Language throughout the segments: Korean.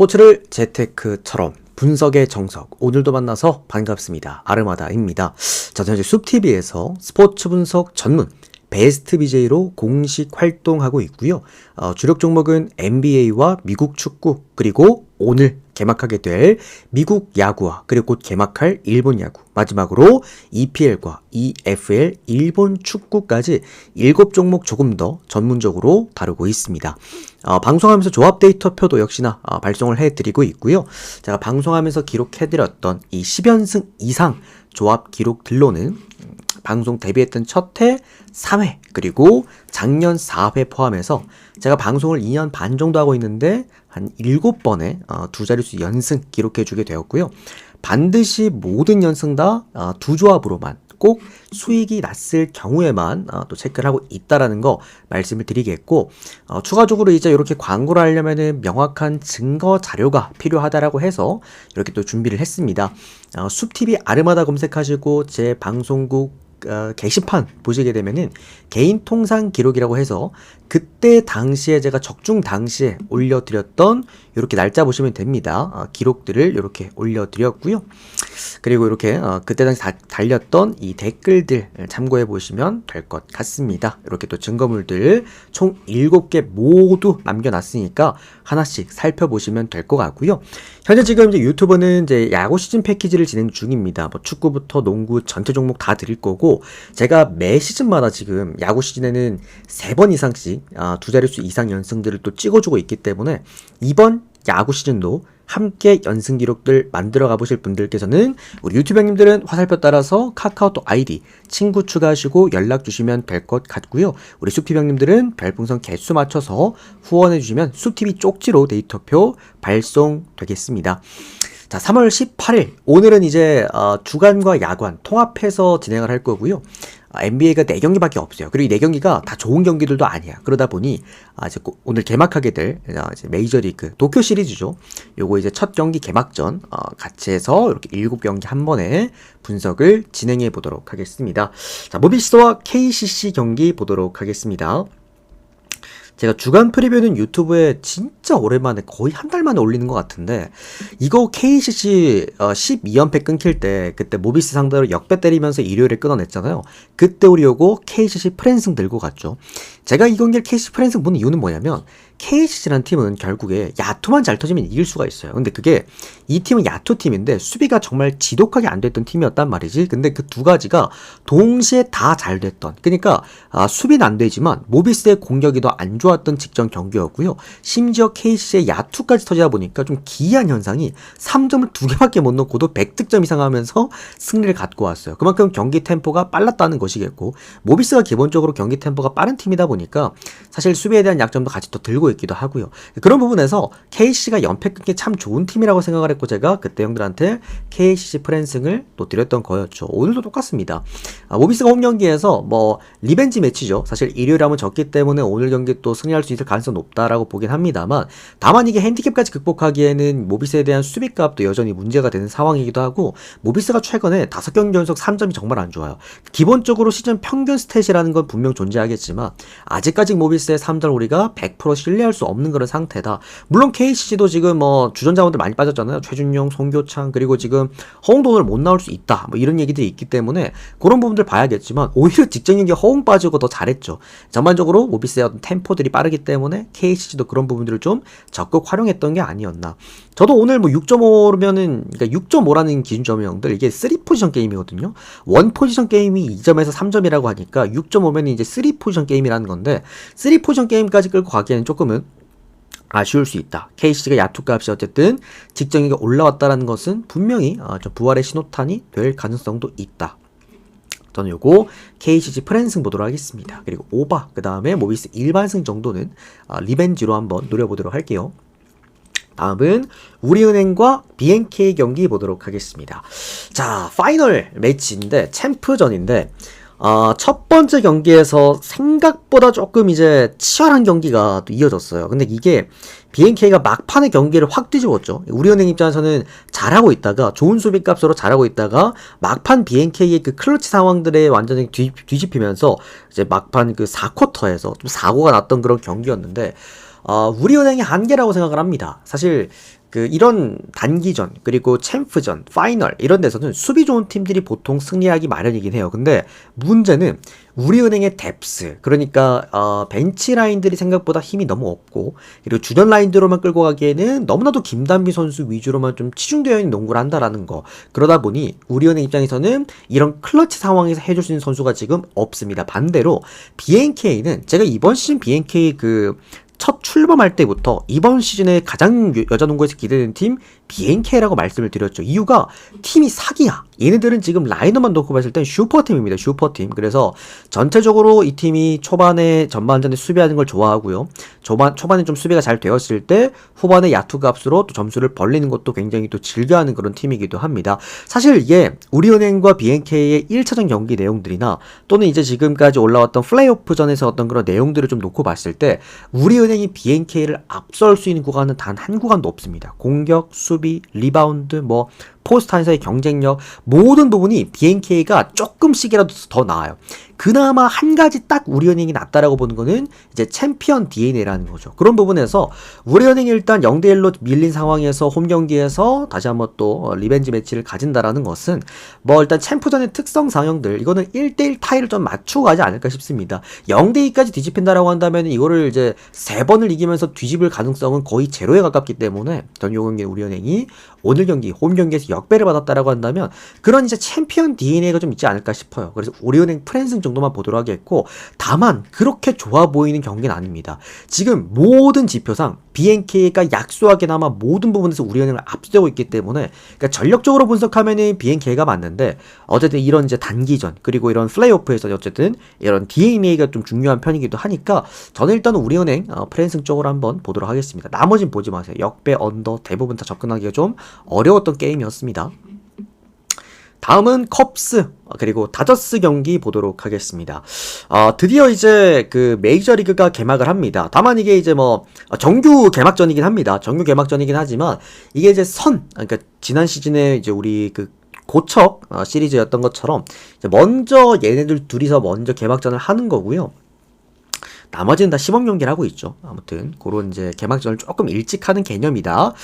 스포츠를 재테크처럼 분석의 정석. 오늘도 만나서 반갑습니다. 아르마다입니다. 자, 이제 숲TV에서 스포츠 분석 전문 베스트 BJ로 공식 활동하고 있고요. 어, 주력 종목은 NBA와 미국 축구 그리고 오늘 개막하게 될 미국 야구와 그리고 곧 개막할 일본 야구 마지막으로 EPL과 EFL 일본 축구까지 일곱 종목 조금 더 전문적으로 다루고 있습니다. 어, 방송하면서 조합 데이터표도 역시나 어, 발송을 해드리고 있고요. 제가 방송하면서 기록해드렸던 이 10연승 이상 조합 기록들로는 방송 데뷔했던 첫 해 3회 그리고 작년 4회 포함해서 제가 방송을 2년 반 정도 하고 있는데 한 7번의 어, 두 자릿수 연승 기록해 주게 되었고요. 반드시 모든 연승 다 어, 두 조합으로만 꼭 수익이 났을 경우에만 어, 또 체크를 하고 있다라는 거 말씀을 드리겠고 어, 추가적으로 이제 이렇게 광고를 하려면은 명확한 증거 자료가 필요하다라고 해서 이렇게 또 준비를 했습니다. 어, 숲TV 아르마다 검색하시고 제 방송국 어, 게시판 보시게 되면은 개인 통상 기록이라고 해서 그때 당시에 제가 적중 당시에 올려드렸던 이렇게 날짜 보시면 됩니다. 어, 기록들을 이렇게 올려드렸고요. 그리고 이렇게 어, 그때 당시 다, 달렸던 이 댓글들 참고해 보시면 될 것 같습니다. 이렇게 또 증거물들 총 7개 모두 남겨놨으니까 하나씩 살펴보시면 될 것 같고요. 현재 지금 이제 유튜브는 이제 야구 시즌 패키지를 진행 중입니다. 뭐 축구부터 농구 전체 종목 다 드릴 거고 제가 매 시즌마다 지금 야구 시즌에는 세번 이상씩 아, 두 자릿수 이상 연승들을 또 찍어주고 있기 때문에 이번 야구 시즌도 함께 연승 기록들 만들어 가보실 분들께서는 우리 유튜브 형님들은 화살표 따라서 카카오톡 아이디 친구 추가하시고 연락 주시면 될 것 같고요. 우리 형님들은 별풍선 개수 맞춰서 후원해 주시면 숲TV 쪽지로 데이터표 발송되겠습니다. 자, 3월 18일 오늘은 이제 어, 주간과 야관 통합해서 진행을 할 거고요. NBA가 4경기밖에 없어요. 그리고 이 4경기가 다 좋은 경기들도 아니야. 그러다 보니 아, 이제 오늘 개막하게 될 아, 이제 메이저리그 도쿄 시리즈죠. 요거 이제 첫 경기 개막전 어, 같이 해서 이렇게 7경기 한 번에 분석을 진행해 보도록 하겠습니다. 자, 모비스와 KCC 경기 보도록 하겠습니다. 제가 주간 프리뷰는 유튜브에 진짜 오랜만에 거의 한 달 만에 올리는 것 같은데 이거 KCC 어, 12연패 끊길 때 그때 모비스 상대로 역배 때리면서 일요일에 끊어냈잖아요. 그때 우리 요거 KCC 프랜승 들고 갔죠. 제가 이 경기를 KCC 프랜승 보는 이유는 뭐냐면 KCC라는 팀은 결국에 야투만 잘 터지면 이길 수가 있어요. 근데 그게 이 팀은 야투 팀인데 수비가 정말 지독하게 안 됐던 팀이었단 말이지. 근데 그 두 가지가 동시에 다 잘 됐던. 그러니까 아, 수비는 안 되지만 모비스의 공격이 더 안 좋았던 직전 경기였고요. 심지어 KCC의 야투까지 터지다 보니까 좀 기이한 현상이 3점을 두 개밖에 못 넣고도 100득점 이상 하면서 승리를 갖고 왔어요. 그만큼 경기 템포가 빨랐다는 것이겠고 모비스가 기본적으로 경기 템포가 빠른 팀이다 보니까 사실 수비에 대한 약점도 같이 또 들고 있기도 하고요. 그런 부분에서 KCC가 연패 끊기 참 좋은 팀이라고 생각을 했고 제가 그때 형들한테 KCC 프랜승을 또 드렸던 거였죠. 오늘도 똑같습니다. 아, 모비스가 홈 경기에서 뭐 리벤지 매치죠. 사실 일요일에 한번 졌기 때문에 오늘 경기 또 승리할 수 있을 가능성이 높다라고 보긴 합니다만 다만 이게 핸디캡까지 극복하기에는 모비스에 대한 수비값도 여전히 문제가 되는 상황이기도 하고 모비스가 최근에 다섯 경기 연속 3점이 정말 안 좋아요. 기본적으로 시즌 평균 스탯이라는 건 분명 존재하겠지만 아직까지 모비스의 3점 우리가 100% 신뢰 할 수 없는 그런 상태다. 물론 KCC도 지금 뭐 주전 자원들 많이 빠졌잖아요. 최준용, 송교창 그리고 지금 허웅도 오못 나올 수 있다. 뭐 이런 얘기들이 있기 때문에 그런 부분들 봐야겠지만 오히려 직전 경기 허웅 빠지고 더 잘했죠. 전반적으로 모비스의 어떤 템포들이 빠르기 때문에 KCC도 그런 부분들을 좀 적극 활용했던 게 아니었나. 저도 오늘 뭐 6.5면은 그러니까 6.5라는 기준점의 형들 이게 3 포지션 게임이거든요. 1 포지션 게임이 2점에서 3점이라고 하니까 6.5면 이제 3 포지션 게임이라는 건데 3 포지션 게임까지 끌고 가기에는 조금은 아쉬울 수 있다. KC가 야투 값이 어쨌든 직전에 올라왔다라는 것은 분명히 어, 부활의 신호탄이 될 가능성도 있다. 저는 요거 KCG 프랜승 보도록 하겠습니다. 그리고 오바, 그 다음에 모비스 일반승 정도는 어, 리벤지로 한번 노려보도록 할게요. 다음은 우리은행과 BNK 경기 보도록 하겠습니다. 자, 파이널 매치인데, 챔프전인데, 어, 첫 번째 경기에서 생각보다 조금 이제 치열한 경기가 또 이어졌어요. 근데 이게 BNK가 막판의 경기를 확 뒤집었죠. 우리은행 입장에서는 잘하고 있다가 좋은 수비 값으로 잘하고 있다가 막판 BNK의 그 클러치 상황들에 완전히 뒤, 뒤집히면서 이제 막판 그 4쿼터에서 좀 사고가 났던 그런 경기였는데 어, 우리은행의 한계라고 생각을 합니다. 사실 그 이런 단기전 그리고 챔프전, 파이널 이런 데서는 수비 좋은 팀들이 보통 승리하기 마련이긴 해요. 근데 문제는 우리은행의 뎁스 그러니까 어, 벤치 라인들이 생각보다 힘이 너무 없고 그리고 주전 라인들로만 끌고 가기에는 너무나도 김단비 선수 위주로만 좀 치중되어 있는 농구를 한다라는 거 그러다 보니 우리은행 입장에서는 이런 클러치 상황에서 해줄 수 있는 선수가 지금 없습니다 반대로 BNK는 제가 이번 시즌 BNK 그 첫 출범할 때부터 이번 시즌에 가장 여- 여자 농구에서 기대되는 팀 BNK라고 말씀을 드렸죠. 이유가 팀이 사기야. 얘네들은 지금 라이너만 놓고 봤을 땐 슈퍼팀입니다. 슈퍼팀. 그래서 전체적으로 이 팀이 초반에 전반전에 수비하는 걸 좋아하고요. 초반, 초반에 좀 수비가 잘 되었을 때 후반에 야투 값으로 또 점수를 벌리는 것도 굉장히 또 즐겨하는 그런 팀이기도 합니다. 사실 이게 우리은행과 BNK의 1차전 경기 내용들이나 또는 이제 지금까지 올라왔던 플레이오프전에서 어떤 그런 내용들을 좀 놓고 봤을 때 우리은행이 BNK를 앞설 수 있는 구간은 단 한 구간도 없습니다. 공격, 수비, 리바운드, 뭐 포스트 안에서의 경쟁력 모든 부분이 BNK가 조금씩이라도 더 나아요. 그나마 한 가지 딱 우리은행이 낫다라고 보는 거는 이제 챔피언 DNA라는 거죠. 그런 부분에서 우리은행이 일단 0대 1로 밀린 상황에서 홈 경기에서 다시 한번 또 어, 리벤지 매치를 가진다라는 것은 뭐 일단 챔프전의 특성 상형들 이거는 1대1 타이를 좀 맞추고 가지 않을까 싶습니다. 0대 2까지 뒤집힌다라고 한다면 이거를 이제 세 번을 이기면서 뒤집을 가능성은 거의 제로에 가깝기 때문에 전 요 경기 우리은행이 오늘 경기 홈 경기에서 역배를 받았다라고 한다면 그런 이제 챔피언 DNA가 좀 있지 않을까 싶어요. 그래서 우리은행 프랜승 정도만 보도록 하겠고 다만 그렇게 좋아 보이는 경기는 아닙니다. 지금 모든 지표상 BNK가 약소하게나마 모든 부분에서 우리은행을 앞세우고 있기 때문에 그러니까 전력적으로 분석하면은 BNK가 맞는데 어쨌든 이런 이제 단기전 그리고 이런 플레이오프에서 어쨌든 이런 DNA가 좀 중요한 편이기도 하니까 저는 일단 우리은행 어, 프랜승 쪽으로 한번 보도록 하겠습니다. 나머진 보지 마세요. 역배 언더 대부분 다 접근하기가 좀 어려웠던 게임이었습니다. 다음은 컵스 어, 그리고 다저스 경기 보도록 하겠습니다. 어, 드디어 이제 그 메이저리그가 개막을 합니다. 다만 이게 이제 뭐 어, 정규 개막전이긴 합니다. 정규 개막전이긴 하지만 이게 이제 선 그러니까 지난 시즌에 이제 우리 그 고척 어, 시리즈였던 것처럼 먼저 얘네들 둘이서 먼저 개막전을 하는 거고요. 나머지는 다 시범 경기를 하고 있죠. 아무튼 그런 이제 개막전을 조금 일찍 하는 개념이다.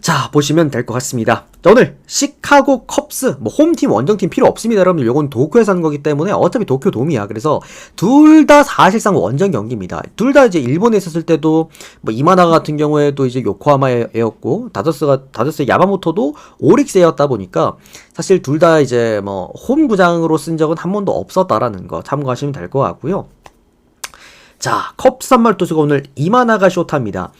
자 보시면 될 것 같습니다. 자, 오늘 시카고 컵스 뭐 홈팀 원정팀 필요 없습니다, 여러분들. 요건 도쿄에서 하는 거기 때문에 어차피 도쿄 돔이야. 그래서 둘 다 사실상 원정 경기입니다. 둘 다 이제 일본에 있었을 때도 뭐 이마나가 같은 경우에도 이제 요코하마에였고 다저스가 다저스의 야마모토도 오릭스였다 보니까 사실 둘 다 이제 뭐 홈 구장으로 쓴 적은 한 번도 없었다라는 거 참고하시면 될 것 같고요. 자, 컵 선발 투수가 오늘 이마나가 쇼타입니다.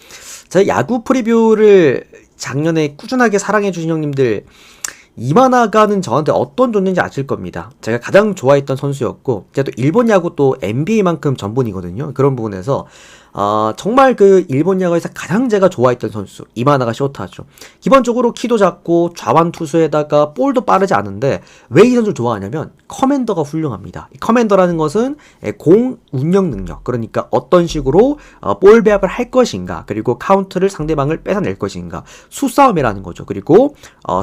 제가 야구 프리뷰를 작년에 꾸준하게 사랑해주신 형님들, 이마나가는 저한테 어떤 존재인지 아실 겁니다. 제가 가장 좋아했던 선수였고, 제가 또 일본 야구 또 NBA만큼 전문이거든요. 그런 부분에서, 어, 정말 그 일본 야구에서 가장 제가 좋아했던 선수, 이마나가 쇼타죠. 기본적으로 키도 작고, 좌완 투수에다가 볼도 빠르지 않은데, 왜 이 선수를 좋아하냐면, 커맨더가 훌륭합니다. 이 커맨더라는 것은 예, 공 운영 능력, 그러니까 어떤 식으로 어, 볼 배합을 할 것인가, 그리고 카운트를 상대방을 뺏어낼 것인가, 수싸움이라는 거죠. 그리고 어,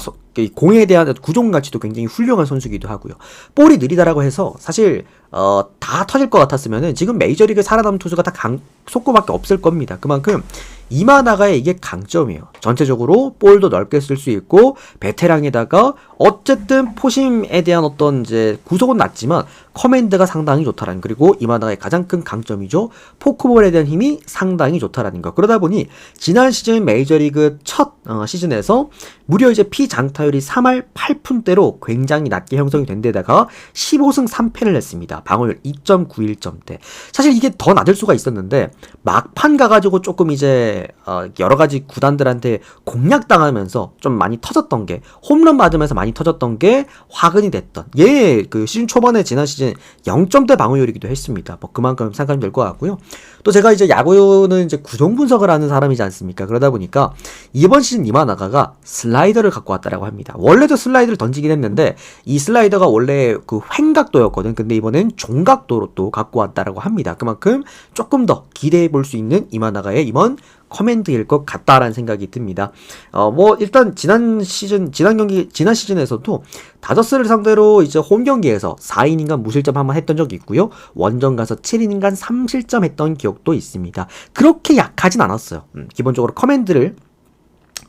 공에 대한 구종 가치도 굉장히 훌륭한 선수기도 하고요. 볼이 느리다라고 해서 사실 어, 다 터질 것 같았으면은 지금 메이저리그 살아남은 투수가 다 강, 속고밖에 없을 겁니다. 그만큼 이마나가의 이게 강점이에요. 전체적으로 볼도 넓게 쓸 수 있고 베테랑에다가 어쨌든 포심에 대한 어떤 이제 구속은 낮지만 커맨드가 상당히 좋다라는 그리고 이마나가의 가장 큰 강점이죠. 포크볼에 대한 힘이 상당히 좋다라는 거. 그러다 보니 지난 시즌 메이저리그 첫 어, 시즌에서 무려 이제 피장타율이 3할 8푼대로 굉장히 낮게 형성이 된 데다가 15승 3패를 했습니다. 방어율 2.91점대. 사실 이게 더 낮을 수가 있었는데 막판 가가지고 조금 이제 어, 여러 가지 구단들한테 공략당하면서 좀 많이 터졌던 게 홈런 맞으면서 많이 터졌던 게 화근이 됐던 얘그 시즌 초반에 지난 시즌 0점대 방어율이기도 했습니다. 뭐 그만큼 생각하면 될 것 같고요. 또 제가 이제 야구는 이제 구종 분석을 하는 사람이지 않습니까? 그러다 보니까 이번 시즌 이마나가가 슬라이더를 갖고 왔다라고 합니다. 원래도 슬라이더를 던지긴 했는데 이 슬라이더가 원래 그 횡각도였거든. 근데 이번엔 종각도로 또 갖고 왔다라고 합니다. 그만큼 조금 더 기대해 볼 수 있는 이마나가의 이번 커맨드일 것 같다라는 생각이 듭니다. 어, 뭐, 일단, 지난 시즌, 지난 경기, 지난 시즌에서도 다저스를 상대로 이제 홈 경기에서 4이닝간 무실점 한번 했던 적이 있고요. 원정 가서 7이닝간 3실점 했던 기억도 있습니다. 그렇게 약하진 않았어요. 음, 기본적으로 커맨드를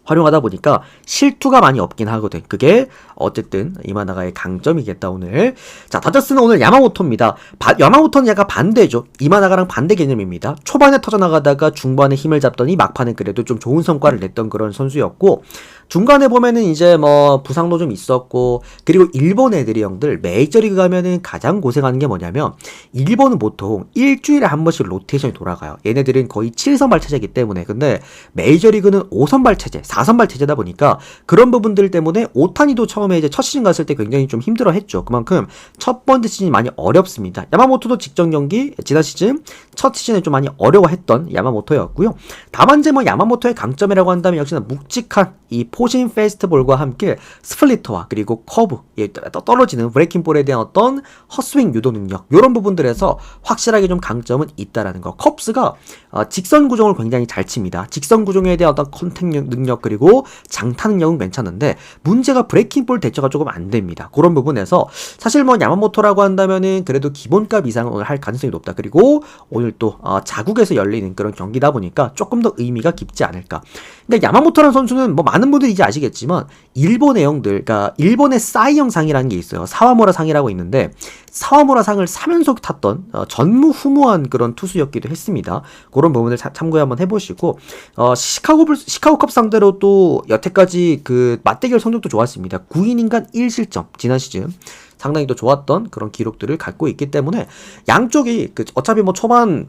활용하다 보니까 실투가 많이 없긴 하거든. 그게 어쨌든 이마나가의 강점이겠다 오늘. 자 다저스는 오늘 야마모토입니다. 바- 야마모토는 약간 반대죠. 이마나가랑 반대 개념입니다. 초반에 터져나가다가 중반에 힘을 잡더니 막판에 그래도 좀 좋은 성과를 냈던 그런 선수였고 중간에 보면은 이제 뭐 부상도 좀 있었고 그리고 일본 애들이 형들 메이저리그 가면은 가장 고생하는 게 뭐냐면 일본은 보통 일주일에 한 번씩 로테이션이 돌아가요. 얘네들은 거의 7선발 체제이기 때문에 근데 메이저리그는 5선발 체제, 4선발 체제다 보니까 그런 부분들 때문에 오타니도 처음에 이제 첫 시즌 갔을 때 굉장히 좀 힘들어 했죠. 그만큼 첫 번째 시즌이 많이 어렵습니다. 야마모토도 직전 경기 지난 시즌 첫 시즌에 좀 많이 어려워했던 야마모토였고요. 다만 이제 뭐 야마모토의 강점이라고 한다면 역시나 묵직한 이 포신 페스트볼과 함께 스플리터와 그리고 커브, 떨어지는 브레이킹 볼에 대한 어떤 헛스윙 유도 능력 이런 부분들에서 확실하게 좀 강점은 있다라는 거. 컵스가 어, 직선 구종을 굉장히 잘 칩니다. 직선 구종에 대한 어떤 컨택 능력 그리고 장타 능력은 괜찮은데 문제가 브레이킹 볼 대처가 조금 안 됩니다. 그런 부분에서 사실 뭐 야마모토라고 한다면은 그래도 기본값 이상은 오늘 할 가능성이 높다. 그리고 오늘 또 어, 자국에서 열리는 그런 경기다 보니까 조금 더 의미가 깊지 않을까. 근데 야마모토라는 선수는 뭐 많은 분들이 이제 아시겠지만 일본의 형들, 그러니까 일본의 싸이형 상이라는 게 있어요. 사와무라 상이라고 있는데 사와무라 상을 3연속 탔던 어, 전무후무한 그런 투수였기도 했습니다. 그런 부분을 자- 참고해 한번 해보시고 어, 시카고 불, 시카고컵 상대로 또 여태까지 그 맞대결 성적도 좋았습니다. 9이닝간 1실점 지난 시즌 상당히 또 좋았던 그런 기록들을 갖고 있기 때문에 양쪽이 그 어차피 뭐 초반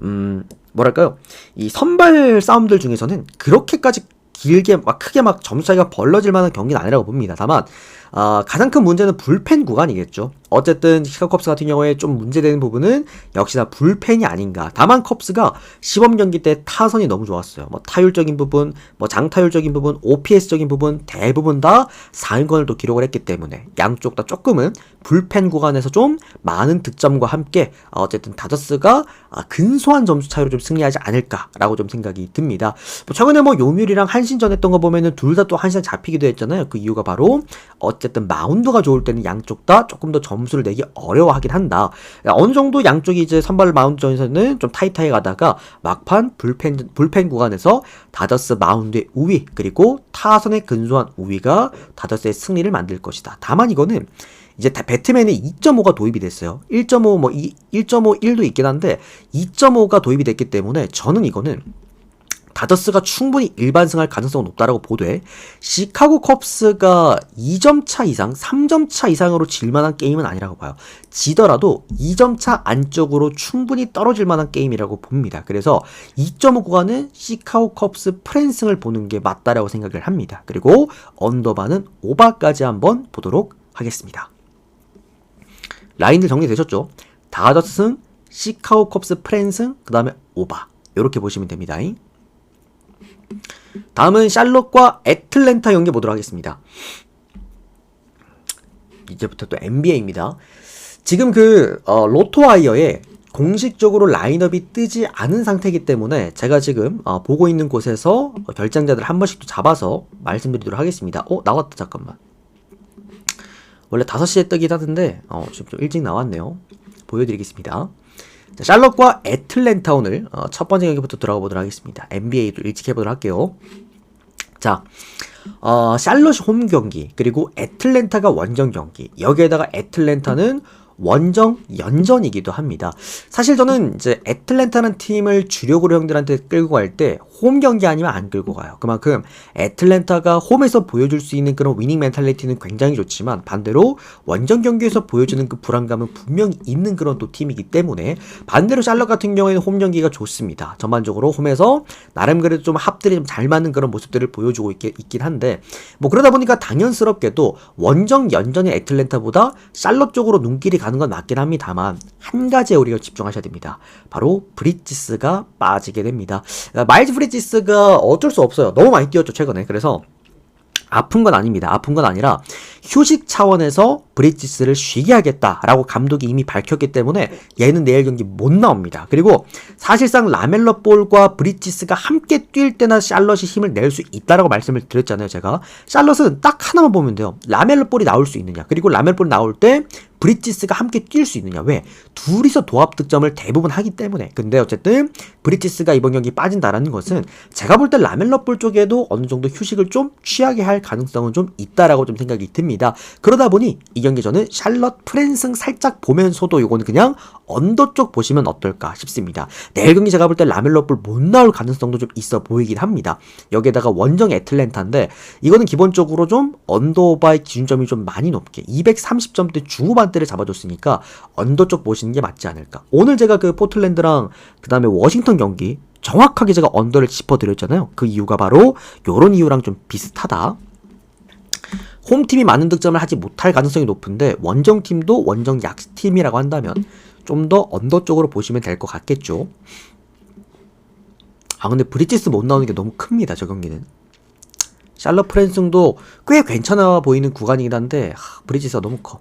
음 뭐랄까요 이 선발 싸움들 중에서는 그렇게까지 길게 막 크게 막 점수 차이가 벌어질 만한 경기는 아니라고 봅니다. 다만 어, 가장 큰 문제는 불펜 구간이겠죠. 어쨌든 시카고 컵스 같은 경우에 좀 문제되는 부분은 역시나 불펜이 아닌가. 다만 컵스가 시범 경기 때 타선이 너무 좋았어요. 뭐 타율적인 부분, 뭐 장타율적인 부분, OPS적인 부분 대부분 다 4인권을 또 기록을 했기 때문에 양쪽 다 조금은 불펜 구간에서 좀 많은 득점과 함께 어, 어쨌든 다저스가 아, 근소한 점수 차이로 좀 승리하지 않을까라고 좀 생각이 듭니다. 뭐 최근에 뭐 요mir이랑 한신전 했던 거 보면은 둘 다 또 한신전 잡히기도 했잖아요. 그 이유가 바로 어 쨌든 마운드가 좋을 때는 양쪽 다 조금 더 점수를 내기 어려워하긴 한다. 어느 정도 양쪽이 이제 선발 마운드전에서는 좀 타이트하게 가다가 막판 불펜 불펜 구간에서 다저스 마운드의 우위 그리고 타선의 근소한 우위가 다저스의 승리를 만들 것이다. 다만 이거는 이제 다- 배트맨에 2.5가 도입이 됐어요. 1.5 뭐 1.5 1도 있긴 한데 2.5가 도입이 됐기 때문에 저는 이거는 다저스가 충분히 일반승할 가능성은 높다라고 보되 시카고 컵스가 2점 차 이상, 3점 차 이상으로 질 만한 게임은 아니라고 봐요. 지더라도 2점 차 안쪽으로 충분히 떨어질 만한 게임이라고 봅니다. 그래서 2.5 구간은 시카고 컵스 프랜승을 보는 게 맞다라고 생각을 합니다. 그리고 언더바는 오바까지 한번 보도록 하겠습니다. 라인들 정리되셨죠? 다저스 승, 시카고 컵스 프랜승, 그 다음에 오바. 이렇게 보시면 됩니다. 다음은 샬롯과 애틀랜타 경기 보도록 하겠습니다. 이제부터 또 NBA입니다. 지금 그 어, 로토와이어에 공식적으로 라인업이 뜨지 않은 상태이기 때문에 제가 지금 어, 보고 있는 곳에서 결장자들 한 번씩 또 잡아서 말씀드리도록 하겠습니다. 어 나왔다 잠깐만. 원래 5시에 뜨긴 하던데 어, 지금 좀 일찍 나왔네요. 보여드리겠습니다. 자, 샬럿과 애틀랜타 오늘 어, 첫 번째 경기부터 들어가 보도록 하겠습니다. NBA도 일찍 해보도록 할게요. 자, 어, 샬럿이 홈 경기 그리고 애틀랜타가 원정 경기 여기에다가 애틀랜타는 원정 연전이기도 합니다. 사실 저는 이제 애틀랜타는 팀을 주력으로 형들한테 끌고 갈 때 홈 경기 아니면 안 끌고 가요. 그만큼 애틀랜타가 홈에서 보여줄 수 있는 그런 위닝 멘탈리티는 굉장히 좋지만 반대로 원정 경기에서 보여주는 그 불안감은 분명히 있는 그런 또 팀이기 때문에 반대로 샬럿 같은 경우에는 홈 경기가 좋습니다. 전반적으로 홈에서 나름 그래도 좀 합들이 좀 잘 맞는 그런 모습들을 보여주고 있, 있긴 한데 뭐 그러다 보니까 당연스럽게도 원정 연전의 애틀랜타보다 샬럿 쪽으로 눈길이 가는 건 맞긴 합니다만 한 가지에 우리가 집중하셔야 됩니다. 바로 브리지스가 빠지게 됩니다. 아, 마일즈 브 리지스가 어쩔 수 없어요. 너무 많이 뛰었죠 최근에. 그래서 아픈 건 아닙니다. 아픈 건 아니라 휴식 차원에서 브리지스를 쉬게 하겠다라고 감독이 이미 밝혔기 때문에 얘는 내일 경기 못 나옵니다. 그리고 사실상 라멜러 볼과 브리지스가 함께 뛸 때나 샬럿이 힘을 낼 수 있다라고 말씀을 드렸잖아요. 제가 샬럿은 딱 하나만 보면 돼요. 라멜러 볼이 나올 수 있느냐. 그리고 라멜러 볼이 나올 때 브리티스가 함께 뛸 수 있느냐? 왜? 둘이서 도합 득점을 대부분 하기 때문에. 근데 어쨌든 브리티스가 이번 경기 빠진다라는 것은 제가 볼 때 라멜러볼 쪽에도 어느 정도 휴식을 좀 취하게 할 가능성은 좀 있다라고 좀 생각이 듭니다. 그러다 보니 이 경기 저는 샬럿 프랜승 살짝 보면서도 이거는 그냥 언더 쪽 보시면 어떨까 싶습니다. 내일 경기 제가 볼 때 라멜러볼 못 나올 가능성도 좀 있어 보이긴 합니다. 여기에다가 원정 애틀랜타인데 이거는 기본적으로 좀 언더바의 기준점이 좀 많이 높게 230점대 중후반 대를 잡아줬으니까 언더 쪽 보시는 게 맞지 않을까. 오늘 제가 그 포틀랜드랑 그 다음에 워싱턴 경기 정확하게 제가 언더를 짚어드렸잖아요. 그 이유가 바로 요런 이유랑 좀 비슷하다. 홈팀이 많은 득점을 하지 못할 가능성이 높은데 원정팀도 원정 약팀이라고 한다면 좀 더 언더 쪽으로 보시면 될 것 같겠죠. 아 근데 브리티스 못 나오는 게 너무 큽니다 저 경기는. 샬럿 프랜승도 꽤 괜찮아 보이는 구간이긴 한데 하, 브리티스가 너무 커.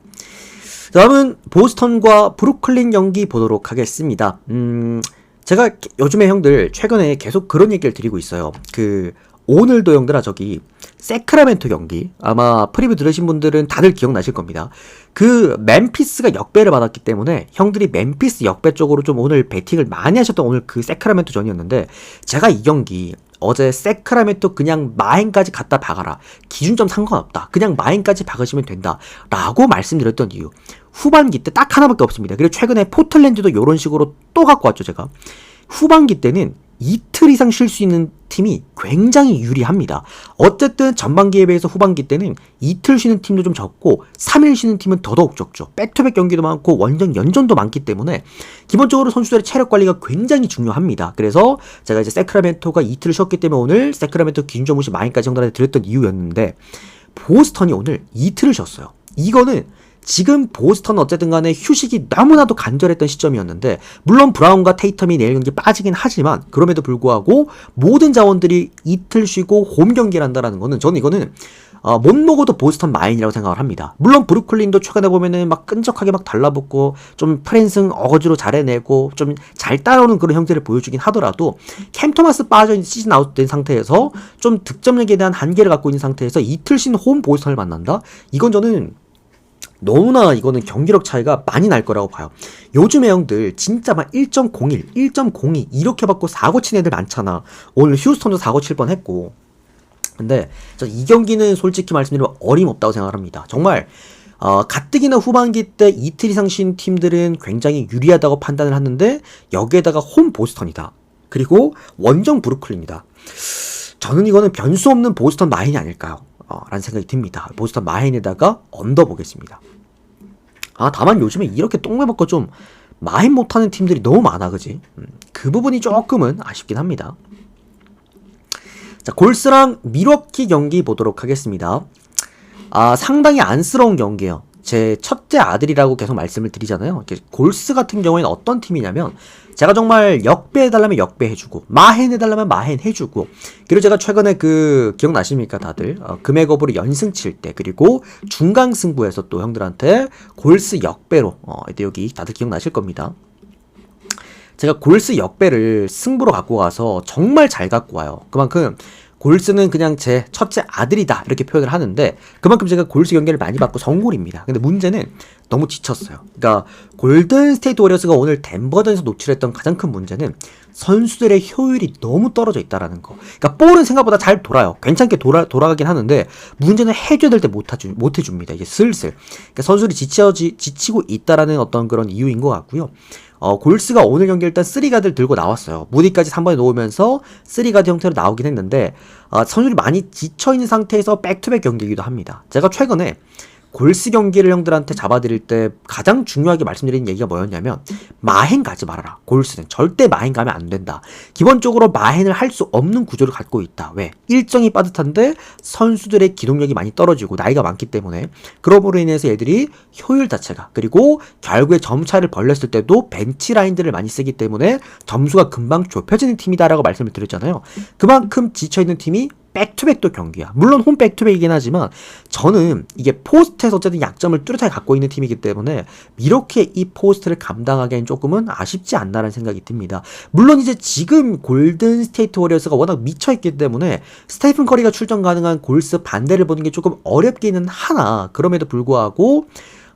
다음은 보스턴과 브루클린 경기 보도록 하겠습니다. 음, 제가 요즘에 형들 최근에 계속 그런 얘기를 드리고 있어요. 그 오늘도 형들아 저기 세크라멘토 경기 아마 프리뷰 들으신 분들은 다들 기억나실 겁니다. 그 멤피스가 역배를 받았기 때문에 형들이 멤피스 역배 쪽으로 좀 오늘 베팅을 많이 하셨던 오늘 그 세크라멘토 전이었는데 제가 이 경기 어제 세크라멘토 그냥 마행까지 갖다 박아라. 기준점 상관없다. 그냥 마행까지 박으시면 된다. 라고 말씀드렸던 이유. 후반기 때 딱 하나밖에 없습니다. 그리고 최근에 포틀랜드도 이런 식으로 또 갖고 왔죠, 제가. 후반기 때는 이틀 이상 쉴 수 있는 팀이 굉장히 유리합니다. 어쨌든 전반기에 비해서 후반기 때는 이틀 쉬는 팀도 좀 적고 3일 쉬는 팀은 더더욱 적죠. 백투백 경기도 많고 원정 연전도 많기 때문에 기본적으로 선수들의 체력 관리가 굉장히 중요합니다. 그래서 제가 이제 세크라멘토가 이틀을 쉬었기 때문에 오늘 세크라멘토 기준점 무시 마인까지 형들한테 드렸던 이유였는데 보스턴이 오늘 이틀을 쉬었어요. 이거는 지금 보스턴은 어쨌든 간에 휴식이 너무나도 간절했던 시점이었는데 물론 브라운과 테이텀이 내일 경기 빠지긴 하지만 그럼에도 불구하고 모든 자원들이 이틀 쉬고 홈 경기를 한다라는 거는 저는 이거는 어, 못 먹어도 보스턴 마인이라고 생각을 합니다. 물론 브루클린도 최근에 보면은 막 끈적하게 막 달라붙고 좀 프랜승 어거지로 잘해내고 좀 잘 따라오는 그런 형태를 보여주긴 하더라도 캠 토마스 빠져 시즌 아웃된 상태에서 좀 득점력에 대한 한계를 갖고 있는 상태에서 이틀 쉰 홈 보스턴을 만난다? 이건 저는 너무나 이거는 경기력 차이가 많이 날 거라고 봐요. 요즘에 형들 진짜 막 1.01, 1.02 이렇게 받고 사고 친 애들 많잖아. 오늘 휴스턴도 사고 칠 뻔했고. 근데 저이 경기는 솔직히 말씀드리면 어림없다고 생각합니다. 정말 어, 가뜩이나 후반기 때 이틀 이상 쉰 팀들은 굉장히 유리하다고 판단을 하는데 여기에다가 홈 보스턴이다. 그리고 원정 브루클린이다. 저는 이거는 변수 없는 보스턴 마인이 아닐까요? 어, 라는 생각이 듭니다. 보스턴 마인에다가 언더 보겠습니다. 아, 다만 요즘에 이렇게 똥매 먹고 좀 마인 못하는 팀들이 너무 많아, 그지? 음, 그 부분이 조금은 아쉽긴 합니다. 자, 골스랑 미러키 경기 보도록 하겠습니다. 아, 상당히 안쓰러운 경기예요. 제 첫째 아들이라고 계속 말씀을 드리잖아요. 골스 같은 경우에는 어떤 팀이냐면 제가 정말 역배해달라면 역배해주고 마헨해달라면 마헨해주고 그리고 제가 최근에 그 기억나십니까 다들 어, 금액업으로 연승 칠 때 그리고 중강 승부에서 또 형들한테 골스 역배로 어, 여기 다들 기억나실 겁니다. 제가 골스 역배를 승부로 갖고 가서 정말 잘 갖고 와요. 그만큼 골스는 그냥 제 첫째 아들이다 이렇게 표현을 하는데 그만큼 제가 골스 경기를 많이 받고 성골입니다. 근데 문제는 너무 지쳤어요. 그러니까 골든 스테이트 워리어스가 오늘 덴버전에서 노출했던 가장 큰 문제는 선수들의 효율이 너무 떨어져 있다라는 거. 그러니까 볼은 생각보다 잘 돌아요. 괜찮게 돌아 돌아가긴 하는데 문제는 해줘야 될 때 못 해줍니다. 이게 슬슬. 그러니까 선수들이 지쳐 지치고 있다라는 어떤 그런 이유인 것 같고요. 어, 골스가 오늘 경기 일단 3가드를 들고 나왔어요. 무디까지 3번에 놓으면서 3가드 형태로 나오긴 했는데 어, 선수들이 많이 지쳐있는 상태에서 백투백 경기이기도 합니다. 제가 최근에 골스 경기를 형들한테 잡아드릴 때 가장 중요하게 말씀드린 얘기가 뭐였냐면 마행 가지 말아라. 골스는 절대 마행 가면 안 된다. 기본적으로 마행을 할 수 없는 구조를 갖고 있다. 왜? 일정이 빠듯한데 선수들의 기동력이 많이 떨어지고 나이가 많기 때문에 그러므로 인해서 애들이 효율 자체가 그리고 결국에 점차를 벌렸을 때도 벤치 라인들을 많이 쓰기 때문에 점수가 금방 좁혀지는 팀이다라고 말씀을 드렸잖아요. 그만큼 지쳐 있는 팀이 백투백도 경기야. 물론 홈 백투백이긴 하지만 저는 이게 포스트에서 어쨌든 약점을 뚜렷하게 갖고 있는 팀이기 때문에 이렇게 이 포스트를 감당하기엔 조금은 아쉽지 않나라는 생각이 듭니다. 물론 이제 지금 골든 스테이트 워리어스가 워낙 미쳐있기 때문에 스테이픈 커리가 출전 가능한 골스 반대를 보는 게 조금 어렵기는 하나 그럼에도 불구하고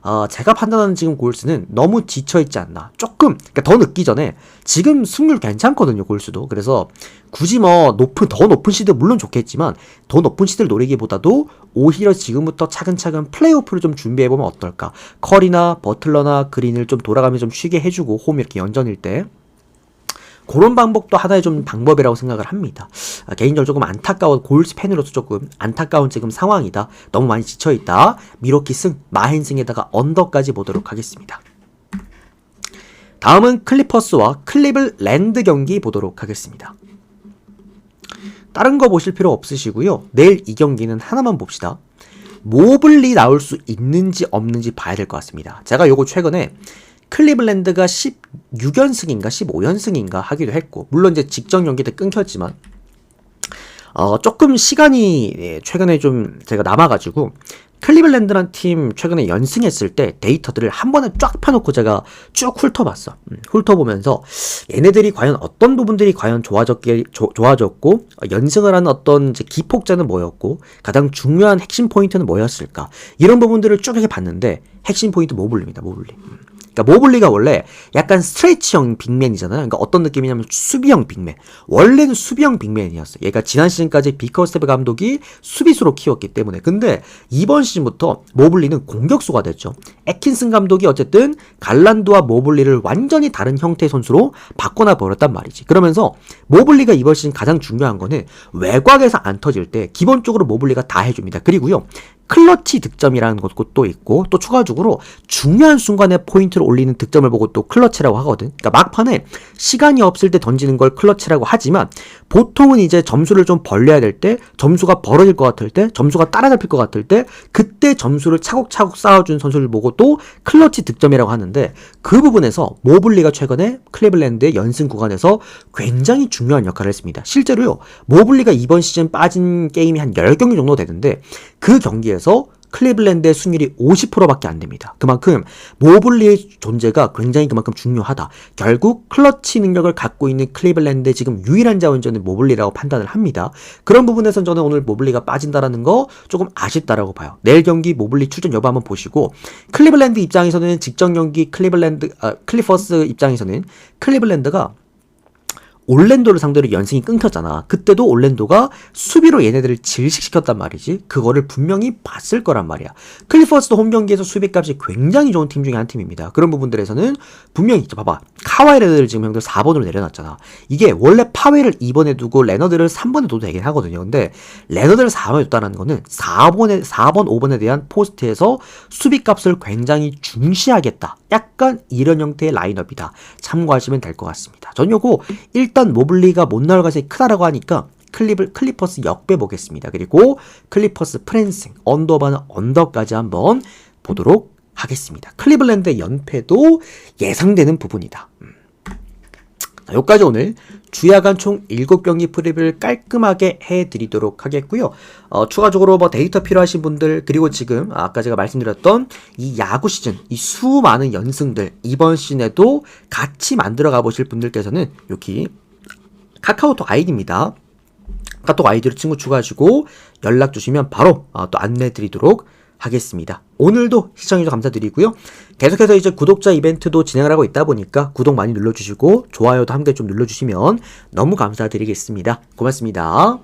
어, 제가 판단하는 지금 골스는 너무 지쳐있지 않나. 조금, 그러니까 더 늦기 전에 지금 승률 괜찮거든요, 골스도. 그래서 굳이 뭐 높은, 더 높은 시드 물론 좋겠지만 더 높은 시드를 노리기보다도 오히려 지금부터 차근차근 플레이오프를 좀 준비해보면 어떨까. 컬이나 버틀러나 그린을 좀 돌아가면 좀 쉬게 해주고 홈 이렇게 연전일 때. 그런 방법도 하나의 좀 방법이라고 생각을 합니다. 아, 개인적으로 조금 안타까운 골스 팬으로서 조금 안타까운 지금 상황이다. 너무 많이 지쳐 있다. 미로키 승, 마헨 승에다가 언더까지 보도록 하겠습니다. 다음은 클리퍼스와 클리블 랜드 경기 보도록 하겠습니다. 다른 거 보실 필요 없으시고요. 내일 이 경기는 하나만 봅시다. 모블리 나올 수 있는지 없는지 봐야 될 것 같습니다. 제가 요거 최근에 클리블랜드가 16연승인가 15연승인가 하기도 했고 물론 이제 직전 경기 때 끊겼지만 어, 조금 시간이 예, 최근에 좀 제가 남아가지고 클리블랜드란 팀 최근에 연승했을 때 데이터들을 한 번에 쫙 펴놓고 제가 쭉 훑어봤어. 음, 훑어보면서 얘네들이 과연 어떤 부분들이 과연 좋아졌게 조- 좋아졌고 어, 연승을 하는 어떤 기폭자는 뭐였고 가장 중요한 핵심 포인트는 뭐였을까 이런 부분들을 쭉 이렇게 봤는데 핵심 포인트 모블리입니다. 모블리. 음. 그러니까 모블리가 원래 약간 스트레치형 빅맨이잖아요. 그러니까 어떤 느낌이냐면 수비형 빅맨. 원래는 수비형 빅맨이었어요. 얘가 지난 시즌까지 비커스텝 감독이 수비수로 키웠기 때문에. 근데 이번 시즌부터 모블리는 공격수가 됐죠. 에킨슨 감독이 어쨌든 갈란드와 모블리를 완전히 다른 형태의 선수로 바꿔놔 버렸단 말이지. 그러면서 모블리가 이번 시즌 가장 중요한 거는 외곽에서 안 터질 때 기본적으로 모블리가 다 해줍니다. 그리고요. 클러치 득점이라는 것도 있고 또 추가적으로 중요한 순간에 포인트를 올리는 득점을 보고 또 클러치라고 하거든. 그러니까 막판에 시간이 없을 때 던지는 걸 클러치라고 하지만 보통은 이제 점수를 좀 벌려야 될 때 점수가 벌어질 것 같을 때 점수가 따라잡힐 것 같을 때 그때 점수를 차곡차곡 쌓아준 선수를 보고 또 클러치 득점이라고 하는데 그 부분에서 모블리가 최근에 클리블랜드의 연승 구간에서 굉장히 중요한 역할을 했습니다. 실제로요. 모블리가 이번 시즌 빠진 게임이 한 10경기 정도 되는데 그 경기에서 클리블랜드의 승률이 50%밖에 안 됩니다. 그만큼 모블리의 존재가 굉장히 그만큼 중요하다. 결국 클러치 능력을 갖고 있는 클리블랜드의 지금 유일한 자원자는 모블리라고 판단을 합니다. 그런 부분에서 저는 오늘 모블리가 빠진다라는 거 조금 아쉽다라고 봐요. 내일 경기 모블리 출전 여부 한번 보시고 클리블랜드 입장에서는 직전 경기 클리블랜드 아, 클리퍼스 입장에서는 클리블랜드가 올랜도를 상대로 연승이 끊겼잖아. 그때도 올랜도가 수비로 얘네들을 질식시켰단 말이지. 그거를 분명히 봤을 거란 말이야. 클리퍼스도 홈 경기에서 수비값이 굉장히 좋은 팀 중에 한 팀입니다. 그런 부분들에서는 분명히 있죠. 봐봐. 카와이 레너드를 지금 형들 4번으로 내려놨잖아. 이게 원래 파웨를 2번에 두고 레너드를 3번에 둬도 되긴 하거든요. 근데 레너드를 4번에 뒀다는 거는 4번에 4번, 5번에 대한 포스트에서 수비값을 굉장히 중시하겠다. 약간 이런 형태의 라인업이다. 참고하시면 될 것 같습니다. 전 요거 일단 모블리가 못 나올 가능성이 크다라고 하니까 클립을 클리퍼스 역배 보겠습니다. 그리고 클리퍼스 프랜싱 언더바는 언더까지 한번 보도록 하겠습니다. 클리블랜드의 연패도 예상되는 부분이다. 음. 자, 여기까지 오늘 주야간 총 7경기 프리뷰를 깔끔하게 해드리도록 하겠고요. 어, 추가적으로 뭐 데이터 필요하신 분들 그리고 지금 아까 제가 말씀드렸던 이 야구 시즌 이 수많은 연승들 이번 시즌에도 같이 만들어 가보실 분들께서는 여기 카카오톡 아이디입니다. 카톡 아이디로 친구 추가하시고 연락 주시면 바로 어, 또 안내 드리도록 하겠습니다. 오늘도 시청해주셔서 감사드리고요. 계속해서 이제 구독자 이벤트도 진행을 하고 있다 보니까 구독 많이 눌러주시고 좋아요도 함께 좀 눌러주시면 너무 감사드리겠습니다. 고맙습니다.